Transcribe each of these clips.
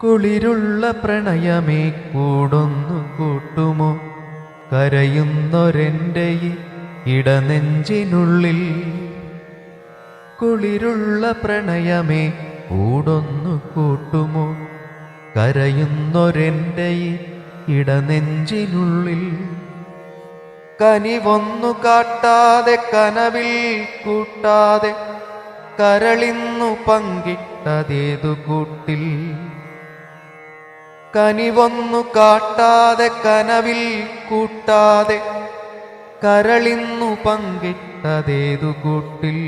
കുളിരുള്ള പ്രണയമേ കൂടൊന്നു കൂട്ടുമോ? കരയുന്നൊരെന്റെ ഇടനെഞ്ചിനുള്ളിൽ കുളിരുള്ള പ്രണയമേ കൂടൊന്നു കൂട്ടുമോ? കരയുന്നൊരെന്റെ ഇടനെഞ്ചിനുള്ളിൽ കനിവൊന്നു കാട്ടാതെ കനവിൽ കൂട്ടാതെ കരളിന്നു പങ്കിട്ടതേതു കൂട്ടിൽ കനിവൊന്നു കാട്ടാതെ കനവിൽ കൂട്ടാതെ കരളിന്നു പങ്കിട്ടതേതു കൂട്ടിൽ.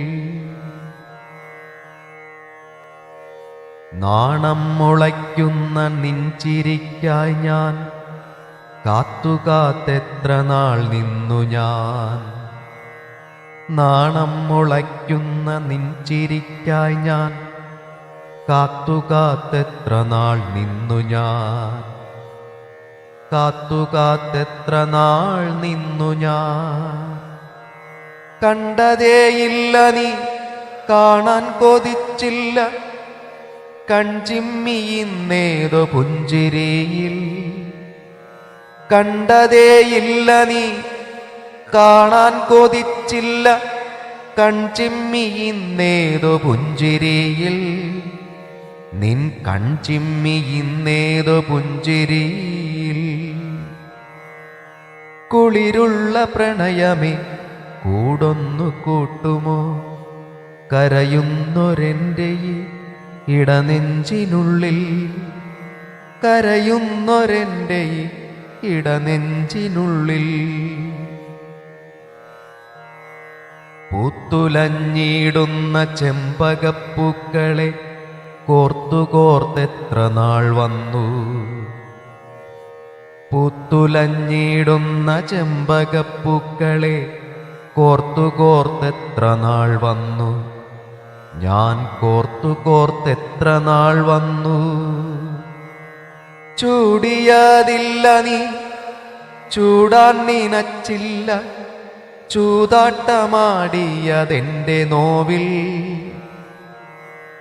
നാണം മുളയ്ക്കുന്ന നിഞ്ചിരിക്കായി ഞാൻ കാത്തുകാത്തെത്ര നാൾ നിന്നു ഞാൻ. നാണം മുളയ്ക്കുന്ന നിഞ്ചിരിക്കായി ഞാൻ കാത്തുകാത്തെത്ര നാൾ നിന്നു ഞാൻ? കാത്തുകാത്തെത്ര നാൾ നിന്നു ഞാൻ? കണ്ടതേയില്ല നീ കാണാൻ കൊതിച്ചില്ല. കൺചിമ്മിയിന്നേതോ പുഞ്ചിരിയിൽ. കണ്ടതേയില്ല നീ കാണാൻ കൊതിച്ചില്ല. കൺചിമ്മിയിന്നേതോ പുഞ്ചിരിയിൽ. നിൻ കൺചിമ്മി ഇന്നേതു പുഞ്ചിരിയിൽ. കുളിരുള്ള പ്രണയമേ കൂടൊന്നു കൂട്ടുമോ? കരയുന്നൊരെന്റെ ഇടനെഞ്ചിനുള്ളിൽ. കരയുന്നൊരെന്റെ ഇടനെഞ്ചിനുള്ളിൽ. പൂത്തുലഞ്ഞിടുന്ന ചെമ്പകപ്പൂക്കളെ കോർത്തു കോർത്തെത്ര നാൾ വന്നു. പൂത്തുലഞ്ഞിടുന്ന ചെമ്പകപ്പൂക്കളെ കോർത്തു കോർത്തെത്ര നാൾ വന്നു. ഞാൻ കോർത്തു കോർത്തെത്ര നാൾ വന്നു. ചൂടിയതില്ല നീ ചൂടാൻ നിനച്ചില്ല. ചൂതാട്ടമാടിയതെന്റെ നോവിൽ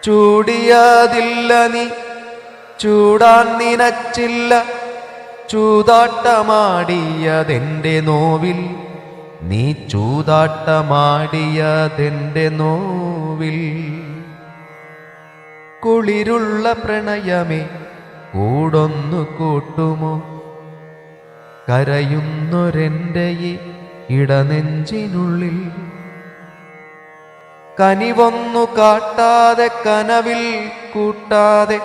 ചൂടിയതില്ല നീ. ചൂടാൻ നിനച്ചില്ല. ചൂതാട്ടമാടിയതെന്റെ നോവിൽ. നീ ചൂതാട്ടമാടിയതെന്റെ നോവിൽ. കുളിരുള്ള പ്രണയമേ കൂടൊന്നു കൂട്ടുമോ? കരയുന്നൊരെന്റെ ഇടനെഞ്ചിനുള്ളിൽ. കനിവൊന്നു കാട്ടാതെ കനവിൽ കൂട്ടാതെ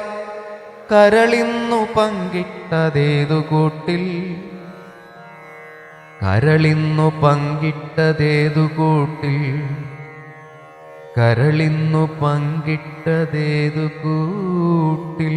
കരളിന്നു പങ്കിട്ടതേതു കൂട്ടിൽ? കരളിന്നു പങ്കിട്ടതേതു കൂട്ടിൽ? കരളിന്നു പങ്കിട്ടതേതു കൂട്ടിൽ?